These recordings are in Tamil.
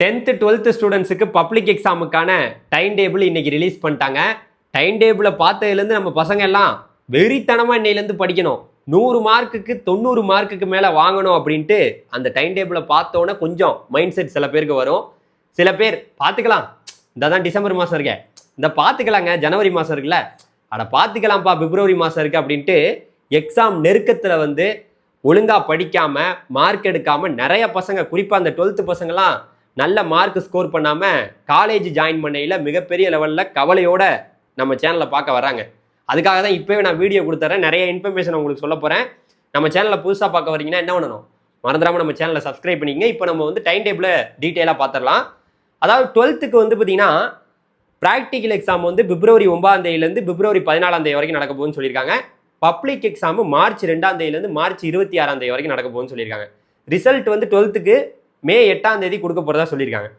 டென்த்து டுவெல்த்து ஸ்டூடெண்ட்ஸுக்கு பப்ளிக் எக்ஸாமுக்கான டைம் டேபிள் இன்னைக்கு ரிலீஸ் பண்ணிட்டாங்க. டைம் டேபிளை பார்த்ததுலேருந்து நம்ம பசங்க எல்லாம் வெறித்தனமாக இன்னையிலேருந்து படிக்கணும். நூறு மார்க்குக்கு தொண்ணூறு மார்க்குக்கு மேலே வாங்கணும் அப்படின்ட்டு அந்த டைம் டேபிளை பார்த்தோன்னே கொஞ்சம் மைண்ட் செட் சில பேருக்கு வரும். சில பேர் பார்த்துக்கலாம். இந்த தான் டிசம்பர் மாதம் இருக்க. இந்த பார்த்துக்கலாங்க ஜனவரி மாதம் இருக்குல்ல. அட பார்த்துக்கலாம்ப்பா பிப்ரவரி மாதம் இருக்குது அப்படின்ட்டு எக்ஸாம் நெருக்கத்தில் வந்து ஒழுங்காக படிக்காமல் மார்க் எடுக்காமல் நிறைய பசங்க குறிப்பாக அந்த டுவெல்த்து பசங்களாம் நல்ல மார்க் ஸ்கோர் பண்ணாமல் காலேஜ் ஜாயின் பண்ணையில் மிகப்பெரிய லெவலில் கவலையோட நம்ம சேனலில் பார்க்க வராங்க அதுக்காக தான் இப்போவே நான் வீடியோ கொடுத்துறேன். நிறைய இன்ஃபர்மேஷன் உங்களுக்கு சொல்ல போகிறேன் நம்ம சேனலை புதுசாக பார்க்க வரீங்கன்னா என்ன பண்ணணும்? மறந்துடாமல் நம்ம சேனலை சப்ஸ்கிரைப் பண்ணிக்கங்க. இப்போ நம்ம வந்து டைம் டேபிளை டீட்டெயிலாக பார்த்துடலாம். அதாவது டுவெல்த்துக்கு வந்து பார்த்தீங்கன்னா ப்ராக்டிக்கல் எக்ஸாம் வந்து பிப்ரவரி ஒன்பதாம் தேதியிலேருந்து பிப்ரவரி பதினாலாம் தேதி வரைக்கும் நடக்க போகுதுன்னு சொல்லியிருக்காங்க. பப்ளிக் எக்ஸாம் மார்ச் ரெண்டாம் தேதியிலேருந்து மார்ச் இருபத்தி ஆறாம் தேதி வரைக்கும் நடக்க போகுதுன்னு சொல்லியிருக்காங்க. ரிசல்ட் வந்து டுவெல்த்துக்கு மே எட்டாம் தேதி கொடுக்க போகிறதா சொல்லியிருக்காங்க.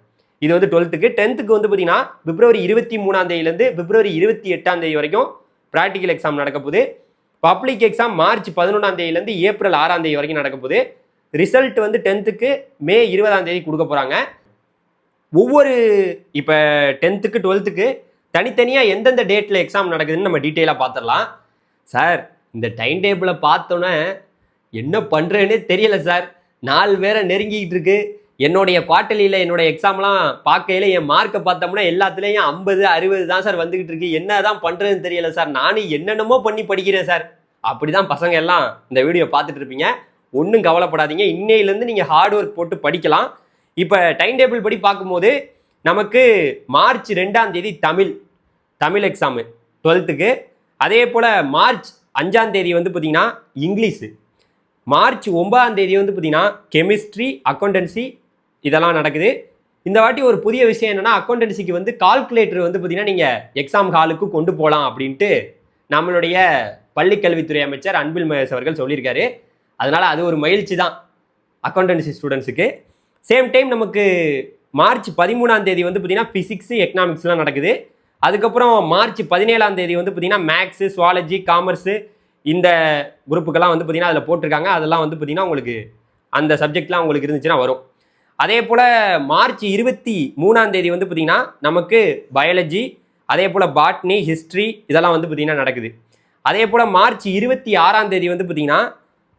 இது வந்து டுவெல்த்துக்கு டென்த்துக்கு வந்து பார்த்தீங்கன்னா பிப்ரவரி இருபத்தி மூணாம் தேதியிலேருந்து பிப்ரவரி இருபத்தி எட்டாம் தேதி வரைக்கும் ப்ராக்டிக்கல் எக்ஸாம் நடக்க போகுது. பப்ளிக் எக்ஸாம் மார்ச் பதினொன்றாம் தேதியிலேருந்து ஏப்ரல் ஆறாம் தேதி வரைக்கும் நடக்க போகுது. ரிசல்ட் வந்து டென்த்துக்கு மே இருபதாம் தேதி கொடுக்க போகிறாங்க ஒவ்வொரு இப்போ டென்த்துக்கு டுவெல்த்துக்கு தனித்தனியாக எந்தெந்த டேட்டில் எக்ஸாம் நடக்குதுன்னு நம்ம டீட்டெயிலாக பார்த்துடலாம் சார் இந்த டைம் டேபிளை பார்த்தோன்னே என்ன பண்ணுறேன்னே தெரியல சார் நாலு பேரை நெருங்கிக்கிட்டு இருக்கு. என்னுடைய குவார்ட்டர்லியில் என்னுடைய எக்ஸாம்லாம் பார்க்கையில என் மார்க்கை பார்த்தோம்னா எல்லாத்துலேயும் ஐம்பது அறுபது தான் சார் வந்துக்கிட்டு இருக்கு. என்ன தான் பண்ணுறதுன்னு தெரியல சார் நானும் என்னென்னமோ பண்ணி படிக்கிறேன் சார் அப்படி தான் பசங்க எல்லாம் இந்த வீடியோ பார்த்துட்டு இருப்பீங்க. ஒன்றும் கவலைப்படாதீங்க. இன்னையிலேருந்து நீங்கள் ஹார்ட் ஒர்க் போட்டு படிக்கலாம். இப்போ டைம் டேபிள் படி பார்க்கும்போது நமக்கு மார்ச் ரெண்டாம் தேதி தமிழ் தமிழ் எக்ஸாமு டுவெல்த்துக்கு அதே போல் மார்ச் அஞ்சாம் தேதி வந்து பார்த்தீங்கன்னா இங்கிலீஷு. மார்ச் ஒன்பதாம் தேதி வந்து பார்த்தீங்கன்னா கெமிஸ்ட்ரி அக்கௌண்டன்சி இதெல்லாம் நடக்குது. இந்த வாட்டி ஒரு புதிய விஷயம் என்னன்னா அக்கௌண்டன்சிக்கு வந்து கால்குலேட்டர் வந்து பார்த்தீங்கன்னா நீங்கள் எக்ஸாம் ஹாலுக்கு கொண்டு போகலாம் அப்படின்ட்டு நம்மளுடைய பள்ளிக்கல்வித்துறை அமைச்சர் அன்பில் மகேஷ் அவர்கள் சொல்லியிருக்காரு. அதனால அது ஒரு மகிழ்ச்சி தான் அக்கௌண்டன்சி ஸ்டூடெண்ட்ஸுக்கு சேம் டைம் நமக்கு மார்ச் பதிமூணாம் தேதி வந்து பார்த்தீங்கன்னா ஃபிசிக்ஸு எக்கனாமிக்ஸ்லாம் நடக்குது. அதுக்கப்புறம் மார்ச் பதினேழாம் தேதி வந்து பார்த்தீங்கன்னா மேக்ஸு சுவாலஜி காமர்ஸு இந்த குரூப்புக்கெல்லாம் வந்து பார்த்தீங்கன்னா அதில் போட்டிருக்காங்க. அதெல்லாம் வந்து பார்த்தீங்கன்னா உங்களுக்கு அந்த சப்ஜெக்ட்லாம் உங்களுக்கு இருந்துச்சுன்னா வரும். அதே போல் மார்ச் இருபத்தி மூணாம் தேதி வந்து பார்த்தீங்கன்னா நமக்கு பயாலஜி அதே போல் பாட்னி ஹிஸ்ட்ரி இதெல்லாம் வந்து பார்த்திங்கன்னா நடக்குது. அதே போல் மார்ச் இருபத்தி ஆறாம் தேதி வந்து பார்த்தீங்கன்னா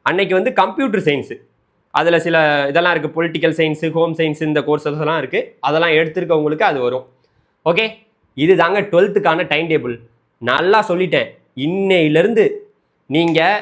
அன்னைக்கு வந்து கம்ப்யூட்டர் சயின்ஸு அதில் சில இதெல்லாம் இருக்குது பொலிட்டிக்கல் சயின்ஸு ஹோம் சயின்ஸ் இந்த கோர்ஸஸ் எல்லாம் இருக்குது அதெல்லாம் எடுத்திருக்கவங்களுக்கு அது வரும். ஓகே இது தாங்க டுவெல்த்துக்கான டைம் டேபிள் நல்லா சொல்லிட்டேன். இன்னையிலேருந்து நீங்கள்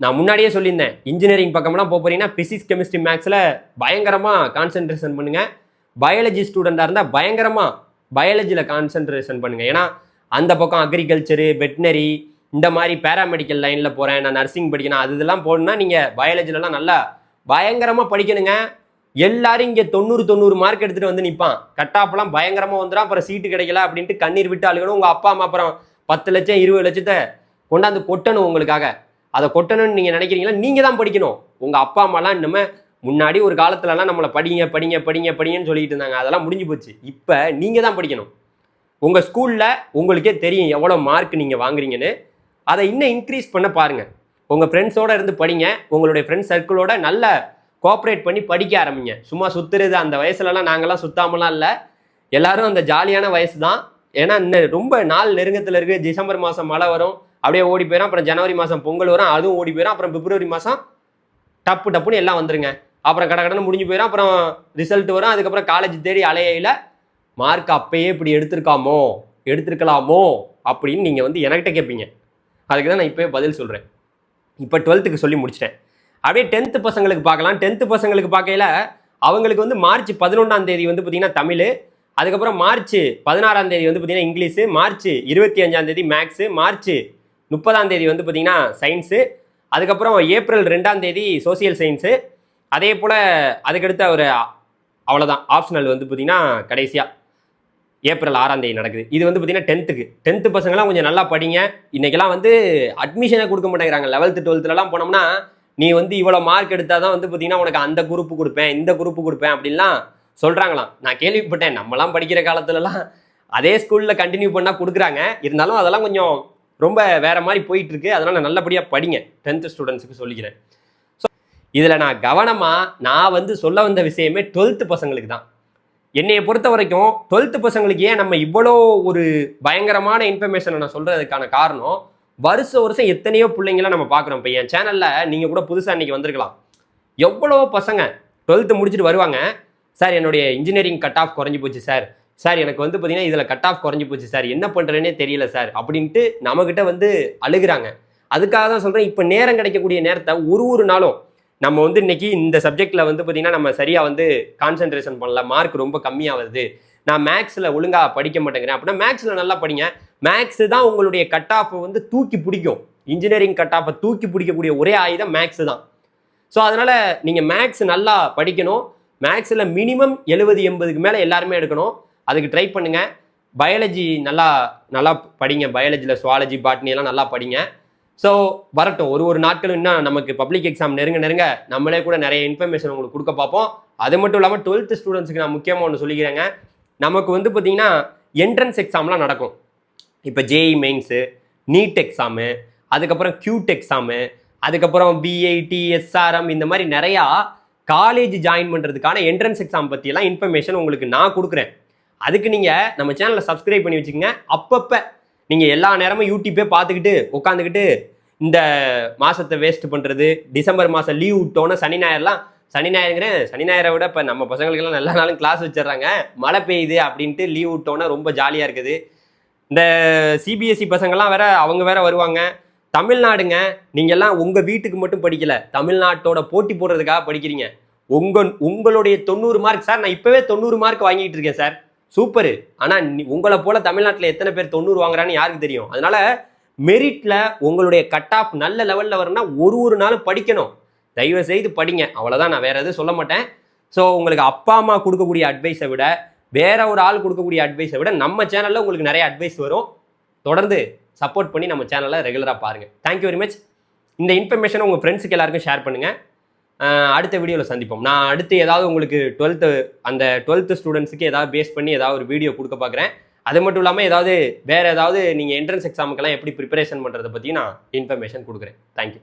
நான் முன்னாடியே சொல்லியிருந்தேன் இன்ஜினியரிங் பக்கம்லாம் போக போகிறீங்கன்னா பிசிக்ஸ் கெமிஸ்ட்ரி மேக்ஸில் பயங்கரமாக கான்சென்ட்ரேஷன் பண்ணுங்கள் பயாலஜி ஸ்டூடெண்ட்டாக இருந்தால் பயங்கரமாக பயாலஜியில் கான்சென்ட்ரேஷன் பண்ணுங்கள் ஏன்னா அந்த பக்கம் அக்ரிகல்ச்சரு வெட்டினரி இந்த மாதிரி பேராமெடிக்கல் லைனில் போகிறேன் நான் நர்சிங் படிக்கணும் அது இதெல்லாம் போகணுன்னா நீங்கள் பயாலஜிலலாம் நல்லா பயங்கரமாக படிக்கணுங்க. எல்லாரும் இங்கே தொண்ணூறு தொண்ணூறு மார்க் எடுத்துகிட்டு வந்து நிற்பான் கட்டாப்பெல்லாம் பயங்கரமாக வந்துடும் அப்புறம் சீட்டு கிடைக்கல அப்படின்ட்டு கண்ணீர் விட்டு அழுகணும். உங்கள் அப்பா அம்மா அப்புறம் பத்து லட்சம் இருபது லட்சத்தை கொண்டாந்து கொட்டணும் உங்களுக்காக. அதை கொட்டணும்னு நீங்கள் நினைக்கிறீங்களா? நீங்கள் தான் படிக்கணும். உங்கள் அப்பா அம்மாலாம் இன்னுமே முன்னாடி ஒரு காலத்துலலாம் நம்மளை படிங்க படிங்க படிங்க படிங்கன்னு சொல்லிட்டு இருந்தாங்க. அதெல்லாம் முடிஞ்சு போச்சு. இப்போ நீங்கள் தான் படிக்கணும். உங்கள் ஸ்கூலில் உங்களுக்கே தெரியும் எவ்வளோ மார்க் நீங்கள் வாங்குறீங்கன்னு. அதை இன்னும் இன்க்ரீஸ் பண்ண பாருங்கள் உங்கள் ஃப்ரெண்ட்ஸோட இருந்து படிங்க. உங்களுடைய ஃப்ரெண்ட்ஸ் சர்க்கிளோட நல்ல கோஆப்ரேட் பண்ணி படிக்க ஆரம்பிங்க. சும்மா சுற்றுறது அந்த வயசுலலாம் நாங்கள்லாம் சுத்தாமலாம் இல்லை. எல்லாரும் அந்த ஜாலியான வயசு தான் ஏன்னா இன்னும் ரொம்ப நாள் நெருங்கத்தில் இருக்குது டிசம்பர் மாதம் மழை வரும். அப்படியே ஓடி போயிடும் அப்புறம் ஜனவரி மாதம் பொங்கல் வரும். அதுவும் ஓடி போயிடும் அப்புறம் பிப்ரவரி மாதம் டப்பு டப்புன்னு எல்லாம் வந்துருங்க. அப்புறம் கடை கடன்னு முடிஞ்சு போயிடும் அப்புறம் ரிசல்ட் வரும். அதுக்கப்புறம் காலேஜ் தேடி அலையில மார்க் அப்பயே இப்படி எடுத்திருக்காமோ எடுத்திருக்கலாமோ அப்படின்னு நீங்கள் வந்து என்கிட்ட கேட்பீங்க அதுக்கு தான் நான் இப்போயே பதில் சொல்கிறேன் இப்போ டுவெல்த்துக்கு சொல்லி முடிச்சிட்டேன். அப்படியே டென்த்து பசங்களுக்கு பார்க்கலாம். டென்த்து பசங்களுக்கு பார்க்கையில அவங்களுக்கு வந்து மார்ச் பதினொன்றாம் தேதி வந்து பார்த்தீங்கன்னா தமிழ் அதுக்கப்புறம் மார்ச் பதினாறாம் தேதி வந்து பார்த்தீங்கன்னா இங்கிலீஷு மார்ச் இருபத்தி அஞ்சாம் தேதி மேக்ஸு மார்ச் முப்பதாம் தேதி வந்து பார்த்தீங்கன்னா சயின்ஸு அதுக்கப்புறம் ஏப்ரல் ரெண்டாம் தேதி சோசியல் சயின்ஸு அதே போல் அதுக்கடுத்து ஒரு அவ்வளோதான் ஆப்ஷனல் வந்து பார்த்திங்கன்னா கடைசியாக ஏப்ரல் ஆறாம் தேதி நடக்குது. இது வந்து பார்த்தீங்கன்னா டென்த்துக்கு டென்த்து பசங்களாம் கொஞ்சம் நல்லா படிங்க. இன்றைக்கெல்லாம் வந்து அட்மிஷனை கொடுக்க மாட்டேங்கிறாங்க. லெவல்த்து டுவெல்த்துலலாம் போனோம்னா நீ வந்து இவ்வளோ மார்க் எடுத்தால் தான் வந்து பார்த்தீங்கன்னா உனக்கு அந்த குரூப் கொடுப்பேன் இந்த குரூப் கொடுப்பேன் அப்படின்லாம் சொல்கிறாங்களாம் நான் கேள்விப்பட்டேன். நம்மலாம் படிக்கிற காலத்துலலாம் அதே ஸ்கூலில் கண்டினியூ பண்ணால் கொடுக்குறாங்க. இருந்தாலும் அதெல்லாம் கொஞ்சம் ரொம்ப வேற மாதிரி போயிட்டு இருக்கு அதனால நல்லபடியாக படிங்க. டென்த்து ஸ்டூடெண்ட்ஸுக்கு சொல்லிக்கிறேன். ஸோ இதில் நான் கவனமாக நான் வந்து சொல்ல வந்த விஷயமே டுவெல்த்து பசங்களுக்கு தான். என்னையை பொறுத்த வரைக்கும் டுவெல்த்து பசங்களுக்கு ஏன் நம்ம இவ்வளோ ஒரு பயங்கரமான இன்ஃபர்மேஷனை நான் சொல்றதுக்கான காரணம் வருஷம் வருஷம் எத்தனையோ பிள்ளைங்கள நம்ம பார்க்குறோம். இப்போ என் சேனலில் நீங்கள் கூட புதுசாக இன்றைக்கி வந்திருக்கலாம். எவ்வளோ பசங்க டுவெல்த்து முடிச்சுட்டு வருவாங்க? சார் என்னுடைய இன்ஜினியரிங் கட் ஆஃப் குறைஞ்சி போச்சு சார். சார் எனக்கு வந்து பார்த்தீங்கன்னா இதில் கட் ஆஃப் குறைஞ்சி போச்சு சார். என்ன பண்ணுறேனே தெரியல சார். அப்படின்ட்டு நம்மக்கிட்ட வந்து அழுகுறாங்க. அதுக்காக தான் சொல்கிறேன் இப்போ நேரம் கிடைக்கக்கூடிய நேரத்தை ஒரு ஒரு நாளும் நம்ம வந்து இன்னைக்கு இந்த சப்ஜெக்டில் வந்து பார்த்தீங்கன்னா நம்ம சரியாக வந்து கான்சென்ட்ரேஷன் பண்ணல மார்க் ரொம்ப கம்மியாகுது. நான் மேக்ஸில் ஒழுங்காக படிக்க மாட்டேங்கிறேன். அப்படின்னா மேக்ஸில் நல்லா படிங்க. மேக்ஸ் தான் உங்களுடைய கட் ஆஃபை வந்து தூக்கி பிடிக்கும். இன்ஜினியரிங் கட் ஆஃபை தூக்கி பிடிக்கக்கூடிய ஒரே ஆயுதம் மேக்ஸ் தான். ஸோ அதனால் நீங்கள் மேக்ஸ் நல்லா படிக்கணும். மேக்ஸில் மினிமம் எழுபது எண்பதுக்கு மேலே எல்லாருமே எடுக்கணும். அதுக்கு ட்ரை பண்ணுங்கள் பயாலஜி நல்லா நல்லா படிங்க. பயாலஜியில் சுவாலஜி பாட்னி எல்லாம் நல்லா படிங்க. ஸோ வரட்டும். ஒரு ஒரு நாட்களும் இன்னும் நமக்கு பப்ளிக் எக்ஸாம் நெருங்க நெருங்க நம்மளே கூட நிறைய இன்ஃபர்மேஷன் உங்களுக்கு கொடுக்க பார்ப்போம். அது மட்டும் இல்லாமல் டுவெல்த்து ஸ்டூடெண்ட்ஸுக்கு நான் முக்கியமாக ஒன்று சொல்லிக்கிறேங்க. நமக்கு வந்து பார்த்தீங்கன்னா என்ட்ரன்ஸ் எக்ஸாம்லாம் நடக்கும். இப்போ ஜேஇ மெயின்ஸு நீட் எக்ஸாமு அதுக்கப்புறம் கியூட் எக்ஸாமு அதுக்கப்புறம் பிஐடி எஸ்ஆர்எம் இந்த மாதிரி நிறையா காலேஜ் ஜாயின் பண்ணுறதுக்கான என்ட்ரன்ஸ் எக்ஸாம் பற்றியெல்லாம் இன்ஃபர்மேஷன் உங்களுக்கு நான் கொடுக்குறேன். அதுக்கு நீங்கள் நம்ம சேனலை சப்ஸ்கிரைப் பண்ணி வச்சுக்கோங்க. அப்பப்போ நீங்கள் எல்லா நேரமும் யூடியூப்பே பார்த்துக்கிட்டு உட்காந்துக்கிட்டு இந்த மாதத்தை வேஸ்ட் பண்ணுறது டிசம்பர் மாதம் லீவ் விட்டோன்னே சனி ஞாயிறுலாம் சனி ஞாயிறுங்கிறேன் சனி ஞாயிறை விட இப்போ நம்ம பசங்களுக்கெல்லாம் நல்ல நாளும் கிளாஸ் வச்சிடுறாங்க. மழை பெய்யுது அப்படின்ட்டு லீவ் விட்டோன்னே ரொம்ப ஜாலியாக இருக்குது. இந்த சிபிஎஸ்சி பசங்கள்லாம் வேற அவங்க வேற வருவாங்க. தமிழ்நாடுங்க நீங்கள்லாம் எல்லாம் வீட்டுக்கு மட்டும் படிக்கல. தமிழ்நாட்டோட போட்டி போடுறதுக்காக படிக்கிறீங்க. உங்கள் உங்களுடைய தொண்ணூறு மார்க் சார் நான் இப்போவே தொண்ணூறு மார்க் வாங்கிட்டு இருக்கேன் சார் சூப்பர். ஆனா உங்களை போல தமிழ்நாட்டில் எத்தனை பேர் தொண்ணூறு வாங்குறான்னு யாருக்கு தெரியும்? அதனால மெரிட்ல உங்களுடைய கட் ஆஃப் நல்ல லெவல்ல வரணும்னா ஒரு ஒரு நாளும் படிக்கணும். தயவு செய்து படிங்க. அவ்வளவுதான். நான் வேற எதுவும் சொல்ல மாட்டேன். ஸோ உங்களுக்கு அப்பா அம்மா கொடுக்கக்கூடிய அட்வைஸை விட வேற ஒரு ஆள் கொடுக்கக்கூடிய அட்வைஸை விட நம்ம சேனல்ல உங்களுக்கு நிறைய அட்வைஸ் வரும். தொடர்ந்து சப்போர்ட் பண்ணி நம்ம சேனலை ரெகுலராக பாருங்கள் தேங்க்யூ வெரி மச் இந்த இன்ஃபர்மேஷனை உங்கள் ஃப்ரெண்ட்ஸுக்கு எல்லாருக்கும் ஷேர் பண்ணுங்கள் அடுத்த வீடியோவில் சந்திப்போம். நான் அடுத்து ஏதாவது உங்களுக்கு டுவெல்த்து அந்த டுவெல்த்து ஸ்டூடெண்ட்ஸுக்கு ஏதாவது பேஸ் பண்ணி ஏதாவது ஒரு வீடியோ கொடுக்க பார்க்குறேன் அது மட்டும் இல்லாமல் ஏதாவது வேறு ஏதாவது நீங்கள் என்ட்ரன்ஸ் எக்ஸாமுக்கெல்லாம் எப்படி ப்ரிப்பரேஷன் பண்ணுறதை பற்றி நான் இன்ஃபர்மேஷன் கொடுக்குறேன். தேங்க்யூ